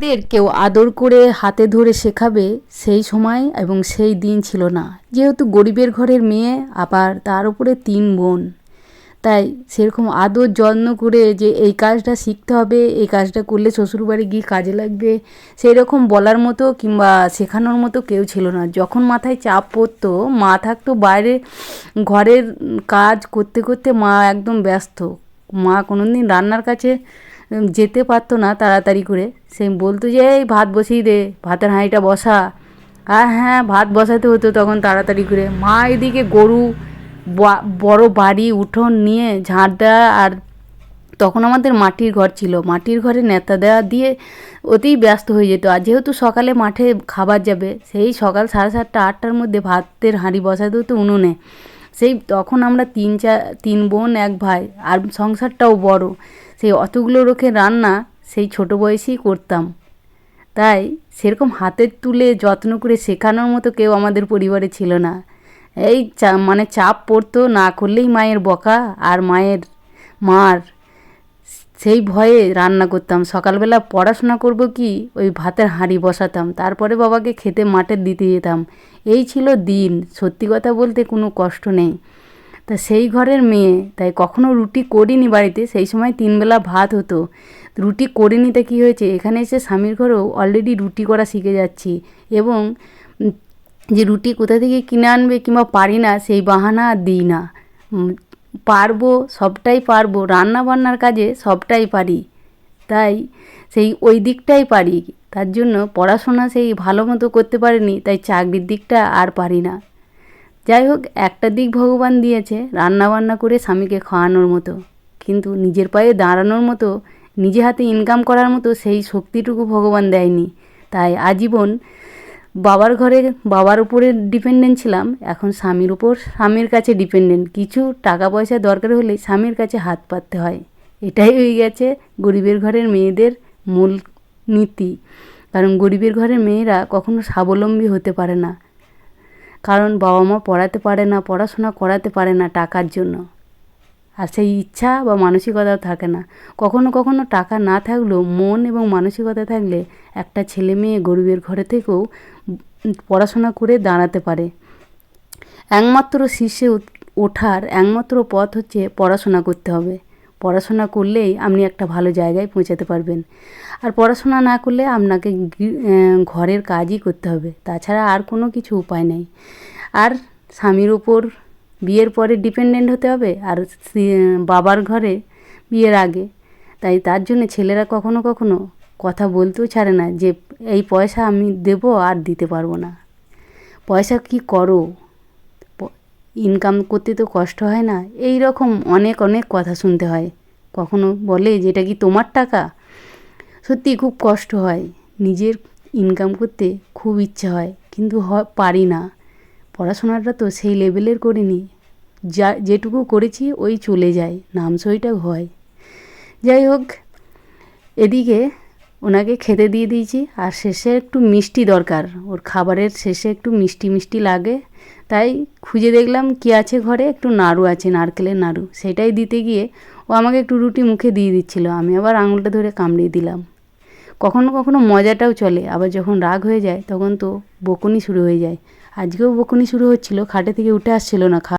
আমাদের কেউ আদর করে হাতে ধরে শেখাবে সেই সময় এবং সেই দিন ছিল না। যেহেতু গরিবের ঘরের মেয়ে, আবার তার উপরে তিন বোন। তাই সেরকম আদর যত্ন করে যে এই কাজটা শিখতে হবে, এই কাজটা করলে শ্বশুরবাড়ি গিয়ে কাজে লাগবে সেই রকম বলার মতো কিংবা শেখানোর মতো কেউ ছিল না। যখন মাথায় চাপ পড়তো, মা থাকতো বাইরে, ঘরের কাজ করতে করতে মা একদম ব্যস্ত। মা কোনো দিন রান্নার কাছে যেতে পারতো না তাড়াতাড়ি করে। সে বলতো যে, এই ভাত বসিয়ে দে, ভাতের হাঁড়িটা বসা। আর হ্যাঁ ভাত বসাতে হতো তখন তাড়াতাড়ি করে। মা এদিকে গরু বড় বাড়ি, উঠোন নিয়ে ঝাঁট দেওয়া আর তখন আমাদের মাটির ঘর ছিল। মাটির ঘরে নেতা দেওয়া দিয়ে অতি ব্যস্ত হয়ে যেত। আর যেহেতু সকালে মাঠে খাবার যাবে, সেই সকাল সাড়ে সাতটা, আটটার মধ্যে ভাতের হাঁড়ি বসাতে হতো উনুনে। সেই তখন আমরা তিন চার তিন বোন, এক ভাই, আর সংসারটাও বড়। সেই অতগুলো রোখে রান্না সেই ছোট বয়সেই করতাম। তাই সেরকম হাতের তুলে যত্ন করে শেখানোর মতো কেউ আমাদের পরিবারে ছিল না। এই চা মানে চাপ পড়তো না করলেই মায়ের বকা আর মায়ের মার সেই ভয়ে রান্না করতাম। সকালবেলা পড়াশোনা করব কি? ওই ভাতের হাঁড়ি বসাতাম। তারপরে বাবাকে খেতে মাঠে দিতে যেতাম। এই ছিল দিন। সত্যি কথা বলতে কোনো কষ্ট নেই। তা সেই ঘরের মেয়ে, তাই কখনো রুটি করিনি বাড়িতে, সেই সময় তিনবেলা ভাত হতো। রুটি করিনি তা কী হয়েছে? এখানে এসে স্বামীর ঘরেও অলরেডি রুটি করা শিখে যাচ্ছি। এবং যে রুটি কোথা থেকে কিনে আনবে কিংবা পারি না, সেই বাহানা আর দিই না। পারব, সবটাই পারব রান্না বান্নার কাজে সবটাই পারি। তাই সেই ওই দিকটাই পারি। তার জন্য পড়াশোনা সেই ভালো মতো করতে পারিনি, তাই চাকরির দিকটা আর পারি না। যাই হোক, একটা দিক ভগবান দিয়েছে রান্না বান্না করে স্বামীকে খাওয়ানোর মতো। কিন্তু নিজের পায়ে দাঁড়ানোর মতো, নিজে হাতে ইনকাম করার মতো সেই শক্তিটুকু ভগবান দেয়নি। তাই আজীবন বাবার ঘরে, বাবার উপরে ডিপেন্ডেন্ট ছিলাম। এখন স্বামীর উপর, স্বামীর কাছে ডিপেন্ডেন্ট কিছু টাকা পয়সা দরকার হলে স্বামীর কাছে হাত পাততে হয়। এটাই হয়ে গেছে গরিবের ঘরের মেয়েদের মূল নীতি। কারণ গরিবের ঘরের মেয়েরা কখনো স্বাবলম্বী হতে পারে না। কারণ বাবা মা পড়াতে পারে না, পড়াশোনা করাতে পারে না টাকার জন্য। আর সেই ইচ্ছা বা মানসিকতাও থাকে না। কখনো কখনো টাকা না থাকলেও মন এবং মানসিকতা থাকলে একটা ছেলে মেয়ে গরিবের ঘরে থেকেও পড়াশোনা করে দাঁড়াতে পারে। একমাত্র শীর্ষে ওঠার একমাত্র পথ হচ্ছে পড়াশোনা করতে হবে। পড়াশোনা করলেই আপনি একটা ভালো জায়গায় পৌঁছাতে পারবেন। আর পড়াশোনা না করলে আপনাকে ঘরের কাজই করতে হবে। তাছাড়া আর কোনো কিছু উপায় নেই। আর স্বামীর উপর বিয়ের পরে ডিপেন্ডেন্ট হতে হবে আর বাবার ঘরে বিয়ের আগে। তাই তার জন্য ছেলেরা কখনো কখনো কথা বলতেও ছাড়ে না যে, এই পয়সা আমি দেবো আর দিতে পারব না। পয়সা কি করো? ইনকাম করতে তো কষ্ট হয় না। এই রকম অনেক অনেক কথা শুনতে হয়। কখনো বলে যে, এটা কি তোমার টাকা? সত্যি খুব কষ্ট হয়। নিজের ইনকাম করতে খুব ইচ্ছা হয়, কিন্তু পারি না। পড়াশোনাটা তো সেই লেভেলের করিনি। যা, যেটুকু করেছি ওই চলে যায় নামসইটা হয়। যাই হোক, এদিকে ওনাকে খেতে দিয়ে দিয়েছি, আর শেষে একটু মিষ্টি দরকার। ওর খাবারের শেষে একটু মিষ্টি মিষ্টি লাগে, তাই খুঁজে দেখলাম কি আছে ঘরে, একটু নাড়ু আছে, নারকেলের নাড়ু। সেটাই দিতে গিয়ে ও আমাকে একটু রুটি মুখে দিয়ে দিচ্ছিল, আমি আবার আঙুলটা ধরে কামড়িয়ে দিলাম। কখনো কখনো মজাটাও চলে, আবার যখন রাগ হয়ে যায় তখন তো বকুনি শুরু হয়ে যায়। আজকেও বকুনি শুরু হচ্ছিল খাটে থেকে উঠে আসছিল না খা